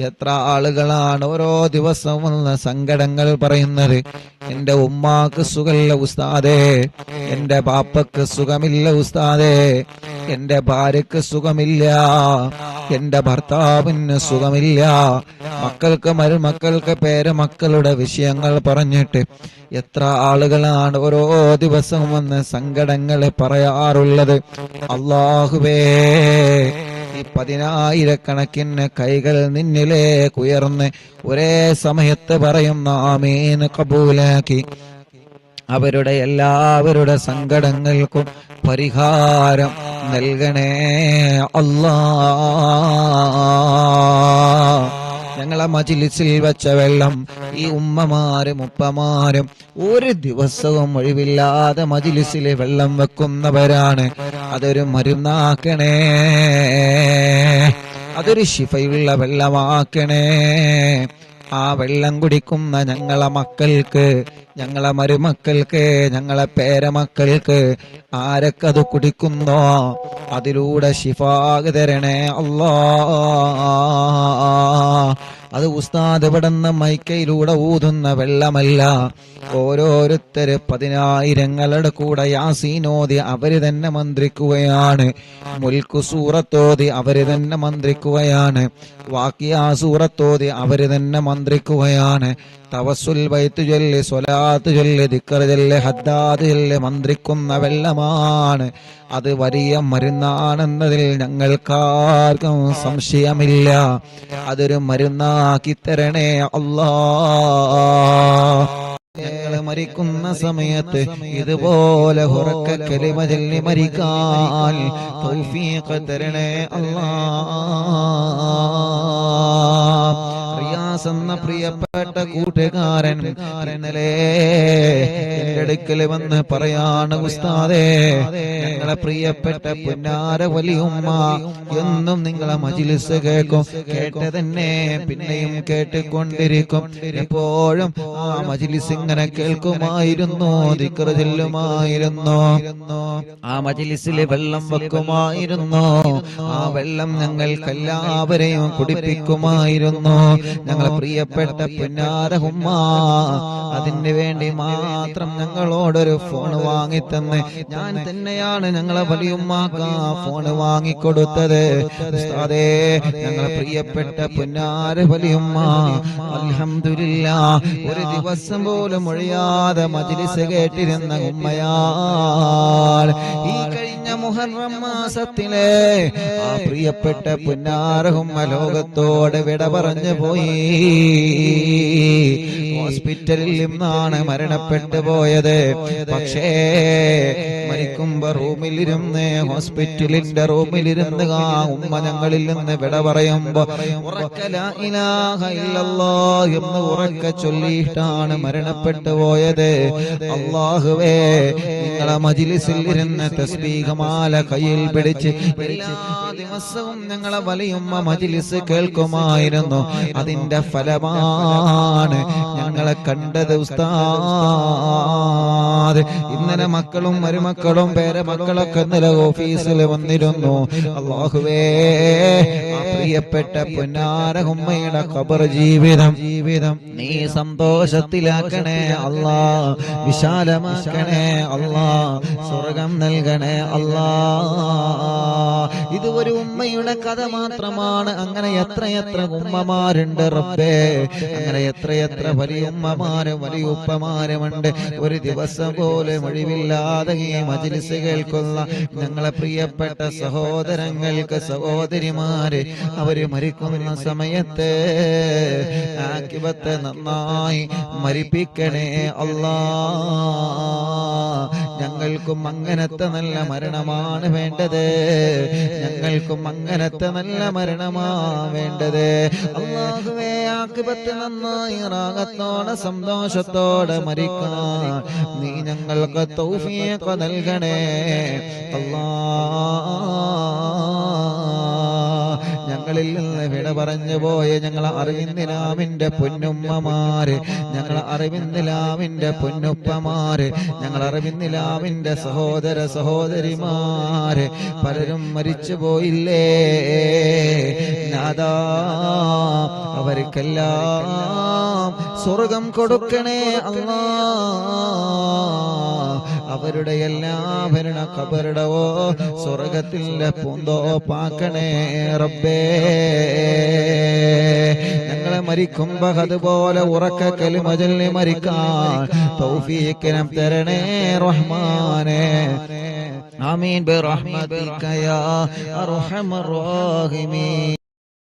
എത്ര ആളുകളാണ് ഓരോ ദിവസവും വന്ന സങ്കടങ്ങൾ പറയുന്നത്? എന്റെ ഉമ്മാക്ക് സുഖമില്ല ഉസ്താദേ. എന്റെ പാപ്പക്ക് സുഖമില്ല ഉസ്താദേ. എന്റെ ഭാര്യക്ക് സുഖമില്ല. എന്റെ ഭർത്താവിന് സുഖമില്ല. മക്കൾക്ക് മരുമക്കൾക്ക് പേര് മക്കളുടെ വിഷയങ്ങൾ പറഞ്ഞിട്ട് എത്ര ആളുകളാണ് ഓരോ ദിവസവും വന്ന് സങ്കടങ്ങൾ പറയാറുള്ളത്? അള്ളാഹുവേ ഈ പതിനായിരക്കണക്കിന് കൈകൾ നിന്നിലേക്ക് ഉയർന്ന് ഒരേ സമയത്ത് പറയുന്ന ആമീൻ കബൂലാക്കി. അവരുടെ എല്ലാവരുടെ സങ്കടങ്ങൾക്കും പരിഹാരം നൽകണേ അല്ലാ ഞങ്ങളെ മജിലിസിൽ വെച്ച വെള്ളം ഈ ഉമ്മമാരും ഉപ്പമാരും ഒരു ദിവസവും ഒഴിവില്ലാതെ മജിലിസിലെ വെള്ളം വെക്കുന്നവരാണ്. അതൊരു മരുന്നാക്കണേ. അതൊരു ശിഫയുള്ള വെള്ളമാക്കണേ. ആ വെള്ളം കുടിക്കുന്ന ഞങ്ങളെ മക്കൾക്ക് ഞങ്ങളെ മരുമക്കൾക്ക് ഞങ്ങളെ പേരമക്കൾക്ക് ആരൊക്കെ അത് കുടിക്കുന്നോ അതിലൂടെ ശിഫാഗ് തരണേ അല്ലാ അത് ഉസ്താദ് ഇവിടുന്ന് മൈക്കയിലൂടെ ഊതുന്ന വെള്ളമല്ല. ഓരോരുത്തര് പതിനായിരങ്ങളുടെ കൂടെ യാസീനോതി അവർ തന്നെ മന്ത്രിക്കുകയാണ്. മുൽക്കു സൂറത്തോതി അവർ തന്നെ മന്ത്രിക്കുകയാണ്. വാക്കിയാ സൂറത്തോതി അവർ തന്നെ മന്ത്രിക്കുകയാണ്. തവസുൽ വൈത്തു ചൊല്ലി സ്വലാത്ത് ചൊല്ലി ദിക്കർ ചൊല്ലി ഹദ്ദാത്ത് ചൊല്ലി മന്ത്രിക്കുന്ന വെള്ളമാണ്. അത് വലിയ മരുന്നാണെന്നതിൽ ഞങ്ങൾക്കാർക്കും സംശയമില്ല. അതൊരു മരുന്നാക്കി തരണേ അല്ലാ മരിക്കുന്ന സമയത്ത് ഇതുപോലെ ഉറക്ക കലിമ മരിക്കാൻ തൗഫീഖ് തരണേ അല്ലാ. റിയാസ് എന്ന പ്രിയപ്പെട്ട കൂട്ടുകാരൻ ഇന്നലെ എന്റെ വന്ന് പറയാണ് ഉസ്താദേ ഞങ്ങളെ പ്രിയപ്പെട്ട പുന്നാര വലിയുമ്മ എന്നും നിങ്ങളെ മജിലിസ് കേൾക്കും. കേട്ട് തന്നെ പിന്നെയും കേട്ടുകൊണ്ടിരിക്കും. എപ്പോഴും ആ മജിലിസ് ഇങ്ങനെ കേൾക്കുമായിരുന്നു ചെല്ലുമായിരുന്നു. ആ മജിലിസിൽ വെള്ളം വെക്കുമായിരുന്നു. ആ വെള്ളം ഞങ്ങൾക്കെല്ലാവരെയും കുടിപ്പിക്കുമായിരുന്നു. ഞങ്ങളെ പ്രിയപ്പെട്ട പുന്നാരഹുമ്മ അതിന് വേണ്ടി മാത്രം ഞങ്ങളോടൊരു ഫോൺ വാങ്ങിത്തന്ന്. ഞാൻ തന്നെയാണ് ഞങ്ങളെ വലിയുമാക്ക ഫോൺ വാങ്ങിക്കൊടുത്തത്. ഉസ്താദേ ഞങ്ങളെ പ്രിയപ്പെട്ട പുന്നാര വലിയുമ്മ ഒരു ദിവസം പോലും ഒഴിയാതെ മജിലിസ് കേട്ടിരുന്ന ഉമ്മയാൾ. ഈ മുഹറം മാസത്തിലെ ആ പ്രിയപ്പെട്ട പുന്നാരഹും ലോകത്തോട് വിട പറഞ്ഞു പോയി. ഹോസ്പിറ്റലിൽ നിന്നാണ് മരണപ്പെട്ടു പോയത്. പക്ഷേ മരിക്കുമ്പോ റൂമിലിരുന്ന് ഹോസ്പിറ്റലിന്റെ റൂമിലിരുന്ന് ആ ഉമ്മ ഞങ്ങളിൽ നിന്ന് വിട പറയുമ്പോ എന്ന് ഉറക്ക ചൊല്ലിയിട്ടാണ് മരണപ്പെട്ടു പോയത്. അള്ളാഹുവേ നിങ്ങളെ മജിലിസിൽ ഇരുന്ന് തസ്ബീഹമാല കയ്യിൽ പിടിച്ച് എല്ലാ ദിവസവും ഞങ്ങളെ വലിയുമ്മ മജിലിസ് കേൾക്കുമായിരുന്നു. അതിന്റെ ഫലമാണ് ഞങ്ങളെ കണ്ടത് ഉസ്താദ് ഇന്നലെ മക്കളും മരുമക്കളും പേരമക്കളൊക്കെ ഇന്നലെ ഓഫീസിൽ വന്നിരുന്നു. അള്ളാഹുവേ പ്രിയപ്പെട്ട പൊന്നാരഹുമ്മയുടെ ഖബർ ജീവിതം ജീവിതം നീ സന്തോഷത്തിലാക്കണേ അല്ലാ വിശാലമാക്കണേ അല്ലാ സ്വർഗം നൽകണേ അല്ലാ. ഇത് ഒരു ഉമ്മയുടെ കഥ മാത്രമാണ്. അങ്ങനെ എത്രയെത്ര ഉമ്മമാരുണ്ട് റബ്ബേ. അങ്ങനെ എത്രയെത്ര വലിയ ഉമ്മമാരും വലിയ ഉപ്പമാരുമുണ്ട്. ഒരു ദിവസം പോലും ഒഴിവില്ലാതെ ഈ മജിലിസ് കേൾക്കുന്ന ഞങ്ങളെ പ്രിയപ്പെട്ട സഹോദരങ്ങൾക്ക് സഹോദരിമാര് അവർ മരിക്കുന്ന സമയത്ത് ആക്കിപത്തെ നന്നായി മരിപ്പിക്കണേ അല്ലാ. ഞങ്ങൾക്കും അങ്ങനത്തെ നല്ല മരണമാണ് വേണ്ടത്. ഞങ്ങൾക്കും അങ്ങനത്തെ നല്ല മരണമാ വേണ്ടത്. അള്ളാഹുവേ ആക്കിബത്ത് നന്നായി റാഗത്തോടെ സന്തോഷത്തോടെ മരിക്കാൻ നീ ഞങ്ങൾക്ക് തൗഫീഖ് നൽകണേ. അല്ലാ. ഞങ്ങളിൽ നിന്ന് വിട പറഞ്ഞു പോയ ഞങ്ങൾ അറിവിന്ദിലാമിന്റെ പൊന്നുമ്മമാര്. ഞങ്ങൾ അറിവിന്ദിലാമിന്റെ പൊന്നുപ്പമാര്. ഞങ്ങൾ അറിവിന്ദിലാമിന്റെ സഹോദര സഹോദരിമാര്. പലരും മരിച്ചു പോയില്ലേ? നാദാ. അവർക്കെല്ലാം സ്വർഗം കൊടുക്കണേ അല്ല അവരുടെ എല്ലാ ഭരണ കബറിടവോ പൂന്തോ പാക്കണേ റബ്ബേ. ഞങ്ങളെ മരിക്കുമ്പോ അതുപോലെ ഉറക്ക കലിമജലിനെ മരിക്കാൻ തൗഫീക്കിനം തരണേ റഹ്മാനെ. ആമീൻ. ബിറഹ്മതിക യാ അർഹമർ റഹീമീൻ.